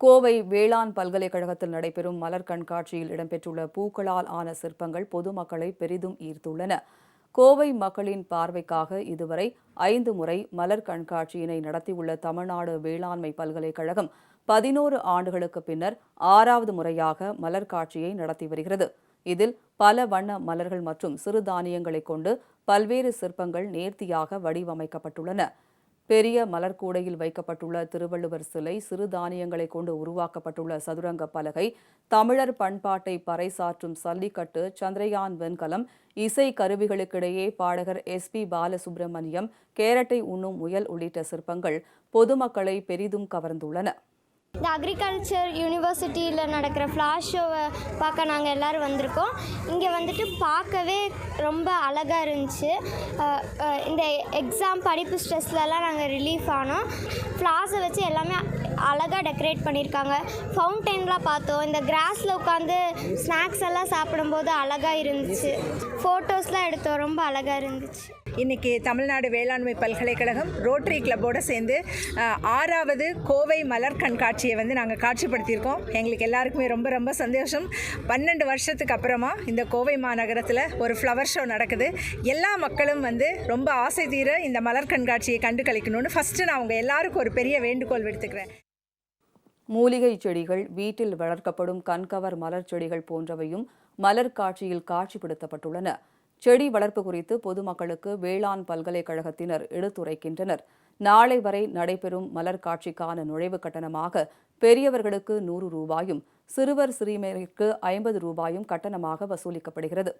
கோவை வேளாண் பல்கலைக்கழகத்தில் நடைபெறும் மலர் கண்காட்சியில் இடம்பெற்றுள்ள பூக்களால் ஆன சிற்பங்கள் பொதுமக்களை பெரிதும் ஈர்த்துள்ளன. கோவை மக்களின் பார்வைக்காக இதுவரை ஐந்து முறை மலர் கண்காட்சியினை நடத்தியுள்ள தமிழ்நாடு வேளாண்மை பல்கலைக்கழகம் பதினோரு ஆண்டுகளுக்கு பின்னர் ஆறாவது முறையாக மலர் காட்சியை நடத்தி வருகிறது. இதில் பல வண்ண மலர்கள் மற்றும் சிறுதானியங்களை கொண்டு பல்வேறு சிற்பங்கள் நேர்த்தியாக வடிவமைக்கப்பட்டுள்ளன. பெரிய மலர்கூடையில் வைக்கப்பட்டுள்ள திருவள்ளுவர் சிலை சிறுதானியங்களை கொண்டு உருவாக்கப்பட்டுள்ள சதுரங்க பலகை தமிழர் பண்பாட்டை பறைசாற்றும் சல்லிக்கட்டு சந்திரயான் வெண்கலம் இசை கருவிகளுக்கிடையே பாடகர் எஸ் பி பாலசுப்ரமணியம் கேரட்டை உண்ணும் முயல் உள்ளிட்ட சிற்பங்கள் பொதுமக்களை பெரிதும் கவர்ந்துள்ளன. இந்த அக்ரிகல்ச்சர் யூனிவர்சிட்டியில் நடக்கிற ஃப்ளாஷ் ஷோவை பார்க்க நாங்கள் எல்லோரும் வந்திருக்கோம். இங்கே வந்துட்டு பார்க்கவே ரொம்ப அழகாக இருந்துச்சு. இந்த எக்ஸாம் படிப்பு ஸ்ட்ரெஸ்லலாம் நாங்கள் ரிலீஃப் ஆனோம். ஃப்ளாஸை வச்சு எல்லாமே அழகாக டெக்கரேட் பண்ணியிருக்காங்க. ஃபவுண்டெயின்லாம் பார்த்தோம். இந்த கிராஸில் உட்காந்து ஸ்நாக்ஸ் எல்லாம் சாப்பிடும்போது அழகாக இருந்துச்சு. ஃபோட்டோஸ்லாம் எடுத்தோம். ரொம்ப அழகாக இருந்துச்சு. இன்றைக்கி தமிழ்நாடு வேளாண்மை பல்கலைக்கழகம் ரோட்டரி கிளப்போடு சேர்ந்து ஆறாவது கோவை மலர் கண்காட்சி கண்காட்சியை வந்து நாங்கள் காட்சிப்படுத்தியிருக்கோம். எங்களுக்கு எல்லாருக்குமே ரொம்ப ரொம்ப சந்தோஷம். பன்னெண்டு வருஷத்துக்கு அப்புறமா இந்த கோவை மாநகரத்தில் ஒரு ஃப்ளவர் ஷோ நடக்குது. எல்லா மக்களும் வந்து ரொம்ப ஆசை தீர இந்த மலர் கண்காட்சியை கண்டு கழிக்கணும்னு ஃபஸ்ட்டு நான் உங்கள் எல்லாருக்கும் ஒரு பெரிய வேண்டுகோள் விடுத்துக்கிறேன். மூலிகை செடிகள் வீட்டில் வளர்க்கப்படும் கண்கவர் மலர் செடிகள் போன்றவையும் மலர் காட்சியில் காட்சிப்படுத்தப்பட்டுள்ளன. செடி வளர்ப்பு குறித்து பொதுமக்களுக்கு வேளாண் பல்கலைக்கழகத்தினர் எடுத்துரைக்கின்றனர். நாளை வரை நடைபெறும் மலர் காட்சிக்கான நுழைவு கட்டணமாக பெரியவர்களுக்கு நூறு ரூபாயும் சிறுவர் சிறுமியருக்கு ஐம்பது ரூபாயும் கட்டணமாக வசூலிக்கப்படுகிறது.